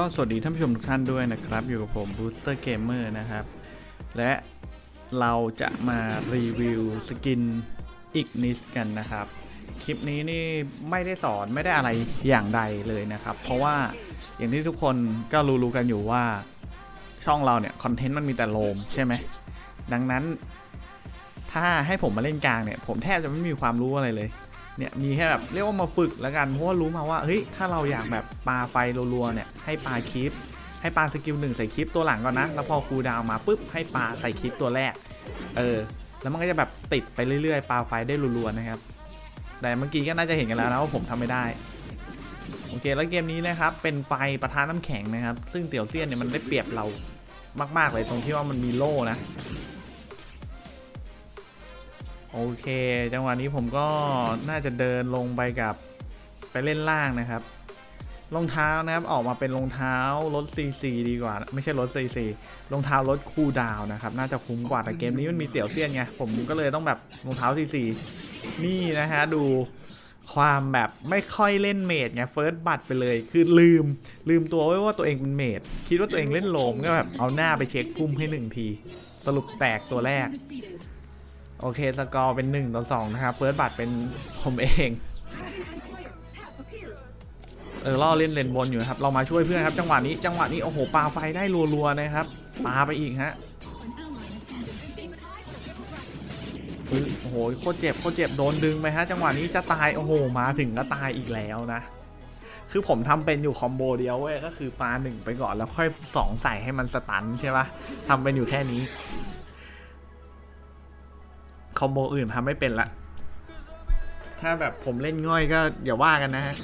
ก็สวัสดีท่านผู้ชมทุกท่านด้วยนะครับ อยู่กับผม Booster Gamer นะครับ และเราจะมารีวิวสกินอีกนิสกันนะครับ คลิปนี้นี่ไม่ได้สอนไม่ได้อะไรอย่างใดเลยนะครับ เพราะว่าอย่างที่ทุกคนก็รู้ๆกันอยู่ว่าช่องเราเนี่ย คอนเทนต์มันมีแต่โลมใช่ไหม ดังนั้น ถ้าให้ผมมาเล่นกลางเนี่ย ผมแทบจะไม่มีความรู้อะไรเลย เนี่ยมีแค่แบบเรียกว่ามาฝึกแล้วกัน เพราะว่ารู้มาว่าเฮ้ยถ้าเราอยากแบบปาไฟรัวๆเนี่ยให้ปาคลิป ให้ปาสกิลหนึ่งใส่คลิปตัวหลังก่อนนะ แล้วพอคูดาวมาปุ๊บให้ปาใส่คลิปตัวแรก เออ แล้วมันก็จะแบบติดไปเรื่อยๆ ปาไฟได้รัวๆนะครับ แต่เมื่อกี้ก็น่าจะเห็นกันแล้วนะว่าผมทำไม่ได้โอเคแล้วเกมนี้นะครับเป็นไฟประทานน้ำแข็งนะครับ ซึ่งเตี่ยวเซียนเนี่ยมันได้เปรียบเรามาก ๆ เลยตรงที่ว่ามันมีโล่นะ โอเค จังหวะนี้ผมก็น่าจะเดินลงไปกับไปเล่นล่างนะครับรองเท้านะครับออกมาเป็นรองเท้ารถ CC ดีกว่า ไม่ใช่รถ CC รองเท้ารถคูดาวน์นะครับ น่าจะคุ้มกว่าแต่เกมนี้มันมีเตี่ยวเซียนไงผมก็เลยต้องแบบรองเท้า CC นี่นะฮะดูความแบบไม่ค่อยเล่นเมดไงเฟิร์สบัตไปเลยคือลืม ลืมตัวไว้ว่าตัวเองเป็นเมดคิดว่าตัวเองเล่นโลมก็แบบเอาหน้าไปเช็คพุ่มให้หนึ่งที สรุปแตกตัวแรก โอเค สกอร์เป็น 1 ต่อ 2 นะครับเฟิร์สบัตเป็นผมเอง เออล่อเล่นเลนบนอยู่ครับ เรามาช่วยเพื่อนครับ จังหวะนี้ จังหวะนี้ โอ้โห ปาไฟได้รัวๆ นะครับ ปาไปอีกฮะโอ้โห โคตรเจ็บ โคตรเจ็บ โดนดึงไปฮะ จังหวะนี้จะตาย โอ้โห มาถึงก็ตายอีกแล้วนะ คือผมทำเป็นอยู่คอมโบเดียวเว้ย ก็คือปาหนึ่งไปก่อนแล้วค่อยสองใส่ให้มันสตันใช่ปะทำเป็นอยู่แค่นี้ คอมโบอื่นทำไม่เป็นละ ถ้าแบบผมเล่นง่อยก็อย่าว่ากันนะฮะ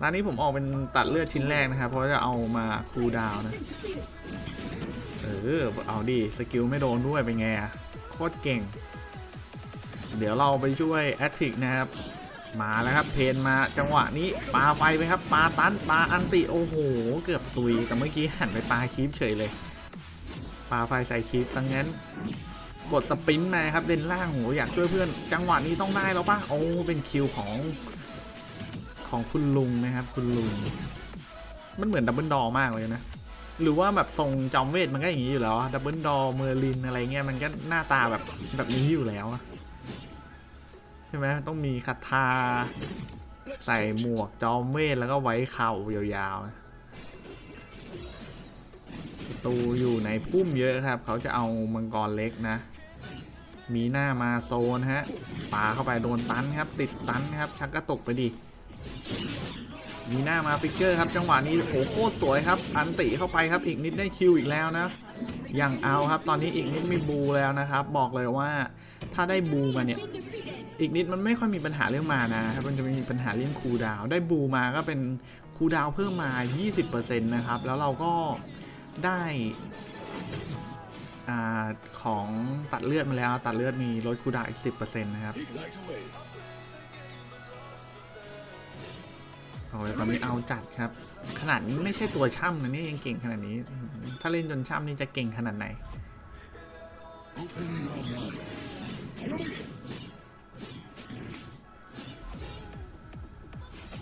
ร้านนี้ผมออกเป็นตัดเลือดชิ้นแรกนะครับ เพราะจะเอามาคูลดาวนะ เออ เอาดิสกิลไม่โดนด้วยเป็นไงอะโคตรเก่ง เดี๋ยวเราไปช่วยแอตทิกนะครับ มาแล้วครับเพนมาจังหวะนี้ปาไฟไปครับปาตันปาอันติโอ้โห เกือบตุยแต่เมื่อกี้หันไปปาคีปเฉยเลย ปาไฟใส่คีปซังงั้นกดสปรินต์มาครับเลนล่างโหอยากช่วยเพื่อน จังหวะนี้ต้องได้แล้วป่ะโอ้เป็นคิวของของคุณลุงนะครับ คุณลุง มันเหมือนดับเบิลดอมากเลยนะ หรือว่าแบบทรงจอมเวทมันก็อย่างนี้อยู่แล้วดับเบิลดอเมอร์ลินอะไรเงี้ยมันก็หน้าตาแบบแบบนี้อยู่แล้วใช่ไหมต้องมีคาถาใส่หมวกจอมเวทแล้วก็ไว้เข่ายาวๆ ตรูอยู่ในพุ่มเยอะครับ เขาจะเอามังกรเล็กนะ มีหน้ามาโซนฮะปาเข้าไปโดนตันครับ ติดตันครับ ชักกระตกไปดิ มีหน้ามาฟิกเกอร์ครับ จังหวะนี้โอ้โหโคตรสวยครับ อันติเข้าไปครับ อีกนิดได้คิวอีกแล้วนะยังเอาครับ ตอนนี้อีกนิดมีบูแล้วนะครับ บอกเลยว่าถ้าได้บูมาเนี่ยอีกนิดมันไม่ค่อยมีปัญหาเรื่องมานะครับ มันจะมีปัญหาเรื่องคูดาว ได้บูมาก็เป็นคูดาวเพิ่มมา 20%นะครับ แล้วเราก็ ได้อของตัดเลือดมาแล้ว ตัดเลือดมีลดคูดาวน์อีก 10%นะครับโอ้ยตอนนี้เอาจัดครับ ขนาดนี้ไม่ใช่ตัวช่ำนะนี่ยังเก่งขนาดนี้ ถ้าเล่นจนช่ำนี่จะเก่งขนาดไหน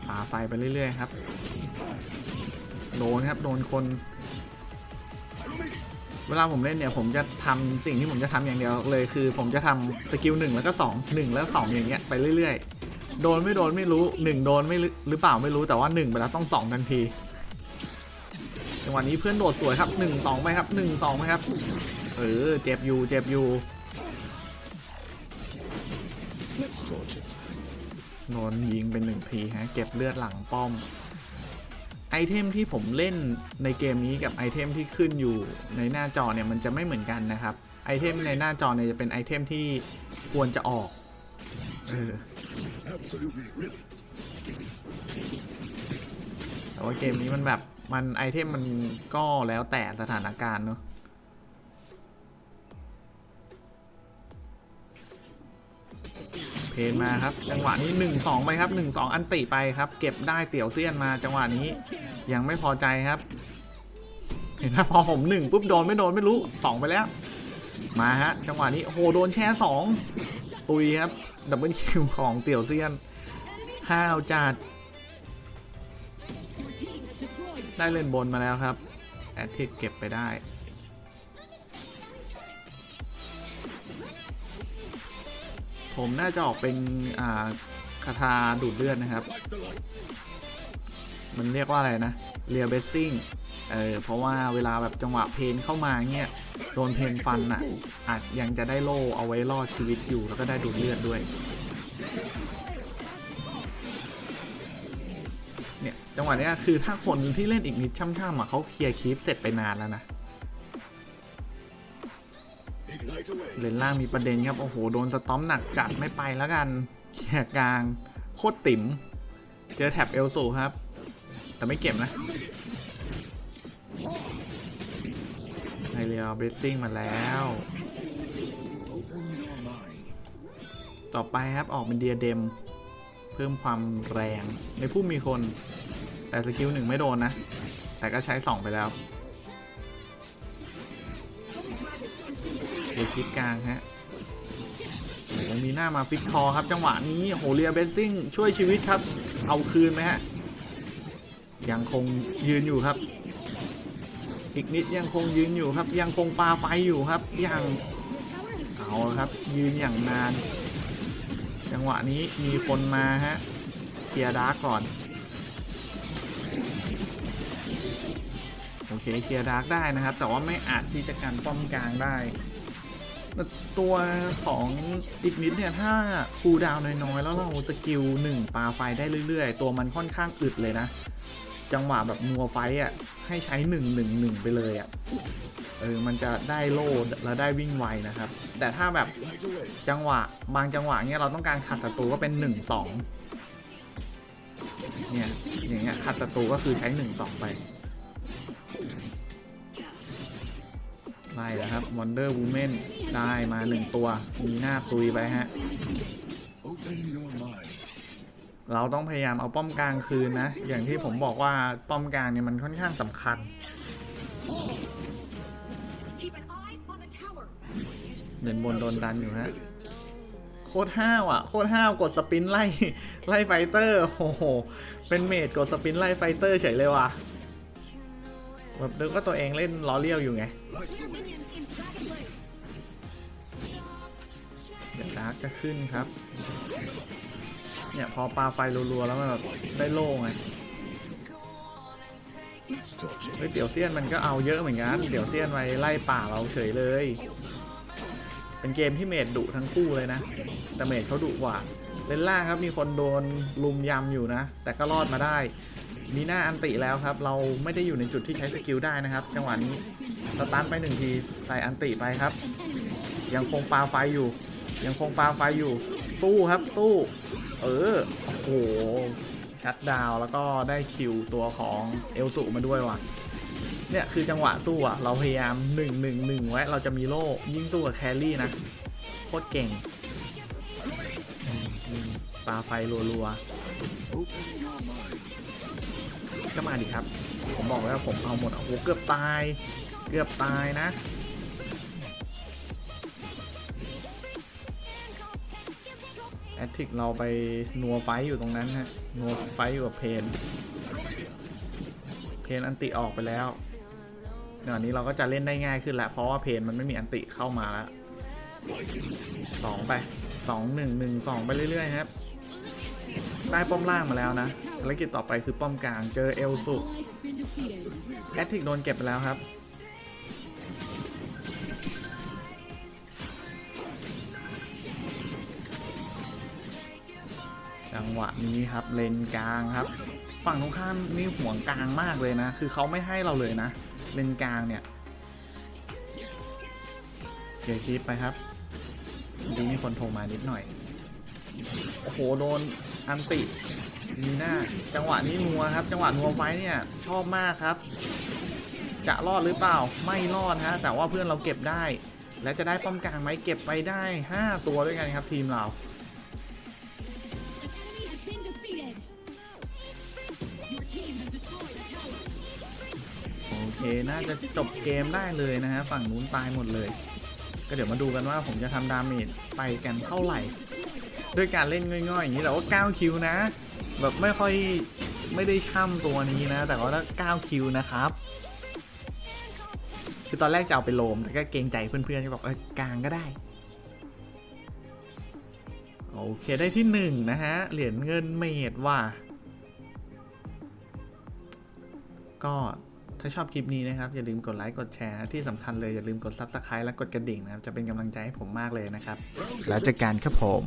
ปาไฟไปเรื่อยๆครับ โดนครับ โดนคน เวลาผมเล่นเนี่ยผมจะทำสิ่งที่ผมจะทำอย่างเดียวเลยคือ ผมจะทำสกิลหนึ่งแล้วก็สองหนึ่งแล้วสองอย่างเงี้ยไปเรื่อยๆ โดนไม่โดนไม่รู้หนึ่งโดนไม่รู้หรือเปล่าไม่รู้แต่ว่าหนึ่งไปแล้วต้องสองทันทีจังหวะนี้เพื่อนโดดสวยครับหนึ่งสองไปครับหนึ่งสองไปครับเออเจ็บอยู่เจ็บอยู่โดนยิงเป็นหนึ่งทีฮะเก็บเลือดหลังป้อม ไอเทมที่ผมเล่นในเกมนี้กับไอเทมที่ขึ้นอยู่ในหน้าจอเนี่ยมันจะไม่เหมือนกันนะครับ ไอเทมในหน้าจอเนี่ยจะเป็นไอเทมที่ควรจะออกเออแต่ว่าเกมนี้มันแบบมันไอเทมมันก็แล้วแต่สถานการณ์เนอะ เพนมาครับ จังหวะนี้ 1 2 ไปครับ 1 2 อันติไปครับ เก็บได้เตี่ยวเซียนมาจังหวะนี้ยังไม่พอใจครับ เห็นไหมพอผมหนึ่งปุ๊บโดนไม่โดนไม่รู้สองไปแล้ว มาฮะ จังหวะนี้โหโดนแช่สองตุยครับดับเบิลคิวของเตี่ยวเซียนห้าวจัดได้เล่นบนมาแล้วครับแอตทิกเก็บไปได้ ผมน่าจะออกเป็นอ่าคาถาดูดเลือดนะครับ มันเรียกว่าอะไรนะเรียเบสซิ่งเออเพราะว่าเวลาแบบจังหวะเพนเข้ามาเงี้ยโดนเพนฟันอะอาจยังจะได้โล่เอาไว้รอดชีวิตอยู่แล้วก็ได้ดูดเลือดด้วยเนี่ยจังหวะเนี้ยคือถ้าคนที่เล่นอีกนิดช่ำๆอะเขาเคลียร์คลิปเสร็จไปนานแล้วนะ เลนล่างมีประเด็นครับ โอ้โห โดนสตอมหนักจัดไม่ไปแล้วกันเคลียร์กลาง โคตรติ๋ม เจอแท็บเอลสูครับ แต่ไม่เก็บนะไฮเรียเบสซิ่งมาแล้ว ต่อไปครับออกเป็นเดียเดม เพิ่มความแรง ในผู้มีคน แต่สกิลหนึ่งไม่โดนนะ แต่ก็ใช้สองไปแล้ว เดี๋ยวคิดกลางฮะโอ้โหมีหน้ามาฟิกคอครับ จังหวะนี้โหเรียเบสซิ่งช่วยชีวิตครับ เอาคืนไหมฮะ ยังคงยืนอยู่ครับ อีกนิดยังคงยืนอยู่ครับ ยังคงปาไฟอยู่ครับ ยังเอาครับยืนอย่างนาน จังหวะนี้มีคนมาฮะเคลียร์ดาร์กก่อนโอเคเคลียร์ดาร์กได้นะครับ แต่ว่าไม่อาจที่จะกันป้อมกลางได้ ตัวของอีกนิดเนี่ย ถ้าคูลดาวน์น้อยๆ แล้วเราสกิลหนึ่งปาไฟได้เรื่อยๆ ตัวมันค่อนข้างอึดเลยนะ จังหวะแบบนัวไฟอะ ให้ใช้หนึ่งหนึ่งหนึ่งไปเลยอะ เออ มันจะได้โล่แล้วได้วิ่งไวนะครับ แต่ถ้าแบบจังหวะบางจังหวะเนี้ยเราต้องการขัดศัตรูก็เป็นหนึ่งสองเนี่ยอย่างเงี้ยขัดศัตรูก็คือใช้หนึ่งสองไป ไล่แล้วครับ Wonder Woman ได้มาหนึ่งตัว มีหน้าตุยไปฮะ เราต้องพยายามเอาป้อมกลางคืนนะ อย่างที่ผมบอกว่าป้อมกลางเนี่ยมันค่อนข้างสำคัญเดินบนโดนดันอยู่ฮะโคตรห้าวอะโคตรห้าวกดสปินไล่ไล่ไฟเตอร์โอ้โหเป็นเมดกดสปินไล่ไฟเตอร์เฉยเลยว่ะแบบนึกว่าตัวเองเล่นล้อเลี้ยวอยู่ไง กจะขึ้นครับ เนี่ยพอปาไฟรัวๆแล้วมันแบบได้โล่ไงเฮ้ยเดี๋ยวเซียนมันก็เอาเยอะเหมือนกัน เดี๋ยวเซียนไปไล่ป่าเราเฉยเลย เป็นเกมที่เมดดุทั้งคู่เลยนะ แต่เมดเขาดุกว่า เล่นล่างครับมีคนโดนลุมยำอยู่นะ แต่ก็รอดมาได้ มีหน้าอันติแล้วครับ เราไม่ได้อยู่ในจุดที่ใช้สกิลได้นะครับ จังหวะนี้สตาร์ทไปหนึ่งทีใส่อันติไปครับ ยังคงปาไฟอยู่ ยังคงปาไฟอยู่ ตู้ครับตู้ เออ โอ้โห ชัดดาวแล้วก็ได้คิวตัวของเอลสุมาด้วยว่ะ เนี่ยคือจังหวะสู้อะ เราพยายามหนึ่งหนึ่งหนึ่งไว้ เราจะมีโล่ยิ่งสู้กับแครี่นะ โคตรเก่งอืมอืมปาไฟรัวๆก็มาดิครับ ผมบอกแล้วผมเอาหมดโอ้โหเกือบตาย เกือบตายนะ แอตทิกเราไปนัวไฟอยู่ตรงนั้นฮะนัวไฟอยู่กับเพน เพนอันติออกไปแล้วเดี๋ยวนี้เราก็จะเล่นได้ง่ายขึ้นแล้วเพราะว่าเพนมันไม่มีอันติเข้ามาแล้วสองไปสองหนึ่งหนึ่งสองไปเรื่อย ๆ ครับ ได้ป้อมล่างมาแล้วนะภารกิจต่อไปคือป้อมกลางเจอเอลสุแอตทิกโดนเก็บไปแล้วครับ จังหวะนี้ครับเลนกลางครับ ฝั่งตรงข้ามนี่ห่วงกลางมากเลยนะ คือเขาไม่ให้เราเลยนะ เลนกลางเนี่ยเกียร์คีปไปครับดีมีคนโทรมานิดหน่อย โอ้โหโดนอันติมีหน้าจังหวะนี้นัวครับ จังหวะนัวไฟเนี่ย ชอบมากครับ จะรอดหรือเปล่า ไม่รอดฮะ แต่ว่าเพื่อนเราเก็บได้ และจะได้ป้อมกลางไหมเก็บไปได้ 5 ตัวด้วยกันครับทีมเรา เคน่าจะจบเกมได้เลยนะฮะฝั่งนู้นตายหมดเลย ก็เดี๋ยวมาดูกันว่าผมจะทำดาเมจไปกันเท่าไหร่ ด้วยการเล่นง่อยๆอย่างนี้แต่ว่า 9 คิวนะ แบบไม่ค่อยไม่ได้ช่ำตัวนี้นะ แต่ว่าถ้า9คิวนะครับคือตอนแรกจะเอาไปโลม แต่ก็เกรงใจเพื่อนๆที่บอกเออกลางก็ได้ โอเคได้ที่หนึ่งนะฮะ เหรียญเงินเมดว่ะก็ ถ้าชอบคลิปนี้นะครับอย่าลืมกดไลค์กดแชร์ที่สำคัญเลยอย่าลืมกด Subscribe และกดกระดิ่งนะครับจะเป็นกำลังใจให้ผมมากเลยนะครับ แล้วเจอกันครับผม